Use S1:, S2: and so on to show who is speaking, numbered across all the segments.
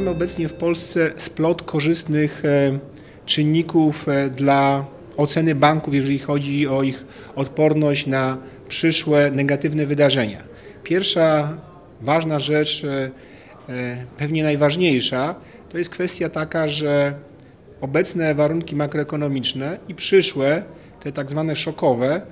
S1: Mamy obecnie w Polsce splot korzystnych e, czynników e, dla oceny banków, jeżeli chodzi o ich odporność na przyszłe negatywne wydarzenia. Pierwsza ważna rzecz, e, pewnie najważniejsza, to jest kwestia taka, że obecne warunki makroekonomiczne i przyszłe, te tak zwane szokowe,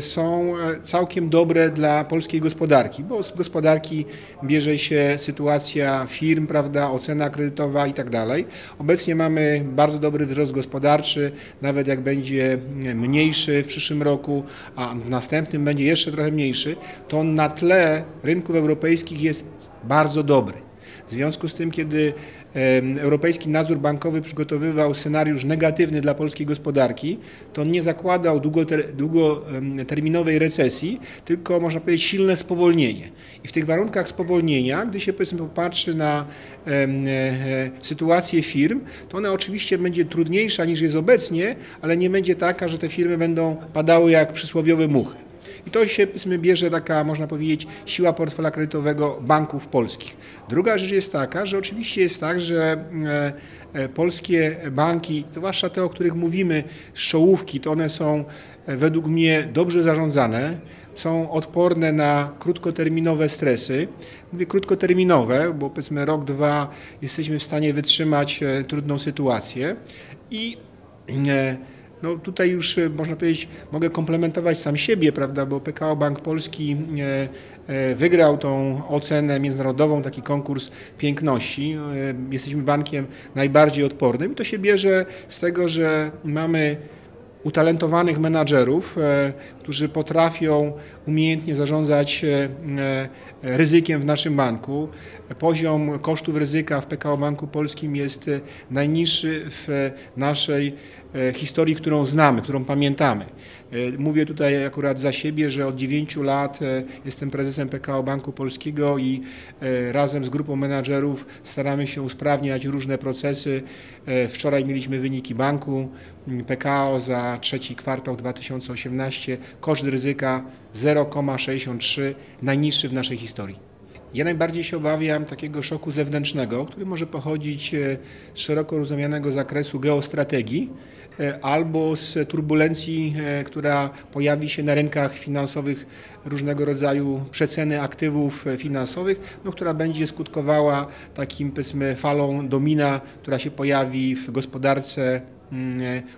S1: są e, całkiem dobre dla polskiej gospodarki, bo z gospodarki bierze się sytuacja firm, prawda, ocena kredytowa i tak dalej. Obecnie mamy bardzo dobry wzrost gospodarczy, nawet jak będzie mniejszy w przyszłym roku, a w następnym będzie jeszcze trochę mniejszy, to na tle rynków europejskich jest bardzo dobry. W związku z tym, kiedy Europejski Nadzór Bankowy przygotowywał scenariusz negatywny dla polskiej gospodarki, to on nie zakładał długoterminowej recesji, tylko można powiedzieć silne spowolnienie. I w tych warunkach spowolnienia, gdy się powiedzmy popatrzy na e, e, sytuację firm, to ona oczywiście będzie trudniejsza niż jest obecnie, ale nie będzie taka, że te firmy będą padały jak przysłowiowe muchy. I to się bierze taka, można powiedzieć, siła portfela kredytowego banków polskich. Druga rzecz jest taka, że oczywiście jest tak, że e, e, polskie banki, zwłaszcza te, o których mówimy, czołówki, to one są e, według mnie dobrze zarządzane, są odporne na krótkoterminowe stresy. Mówię krótkoterminowe, bo powiedzmy rok, dwa jesteśmy w stanie wytrzymać trudną sytuację i no tutaj już e, można powiedzieć, mogę komplementować sam siebie, prawda, bo PKO Bank Polski e, e, wygrał tą ocenę międzynarodową, taki konkurs piękności. Jesteśmy bankiem najbardziej odpornym to się bierze z tego, że mamy utalentowanych menadżerów, którzy potrafią umiejętnie zarządzać ryzykiem w naszym banku. Poziom kosztów ryzyka w PKO Banku Polskim jest najniższy w naszej E, historii, którą znamy, którą pamiętamy. E, mówię tutaj akurat za siebie, że od 9 lat e, jestem prezesem PKO Banku Polskiego i razem z grupą menadżerów staramy się usprawniać różne procesy. Wczoraj mieliśmy wyniki banku PKO za trzeci kwartał 2018. Koszt ryzyka 0,63, najniższy w naszej historii. Ja najbardziej się obawiam takiego szoku zewnętrznego, który może pochodzić z szeroko rozumianego zakresu geostrategii, E, albo z turbulencji, e, która pojawi się na rynkach finansowych różnego rodzaju przeceny aktywów finansowych, no, która będzie skutkowała takim powiedzmy falą domina, która się pojawi w gospodarce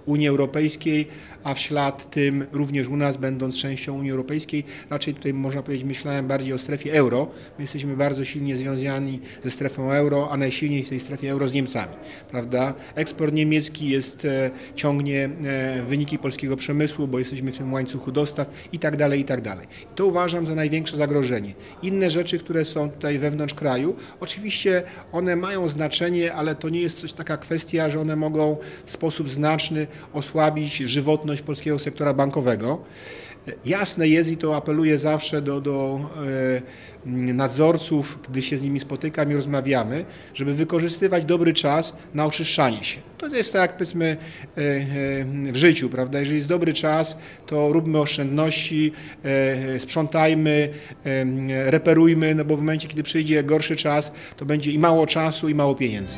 S1: Unii Europejskiej, a w ślad tym również u nas, będąc częścią Unii Europejskiej, raczej tutaj można powiedzieć, myślałem bardziej o strefie euro. My jesteśmy bardzo silnie związani ze strefą euro, a najsilniej w tej strefie euro z Niemcami, prawda? Eksport niemiecki jest, e, ciągnie e, wyniki polskiego przemysłu, bo jesteśmy w tym łańcuchu dostaw i tak dalej, i tak dalej. To uważam za największe zagrożenie. Inne rzeczy, które są tutaj wewnątrz kraju, oczywiście one mają znaczenie, ale to nie jest coś taka kwestia, że one mogą w sposób znaczny osłabić żywotność polskiego sektora bankowego. Jasne jest i to apeluję zawsze do, do e, nadzorców, gdy się z nimi spotykam i rozmawiamy, żeby wykorzystywać dobry czas na oczyszczanie się. To jest tak jak powiedzmy e, e, w życiu, prawda? Jeżeli jest dobry czas, to róbmy oszczędności, sprzątajmy, reperujmy, no bo w momencie, kiedy przyjdzie gorszy czas, to będzie i mało czasu, i mało pieniędzy.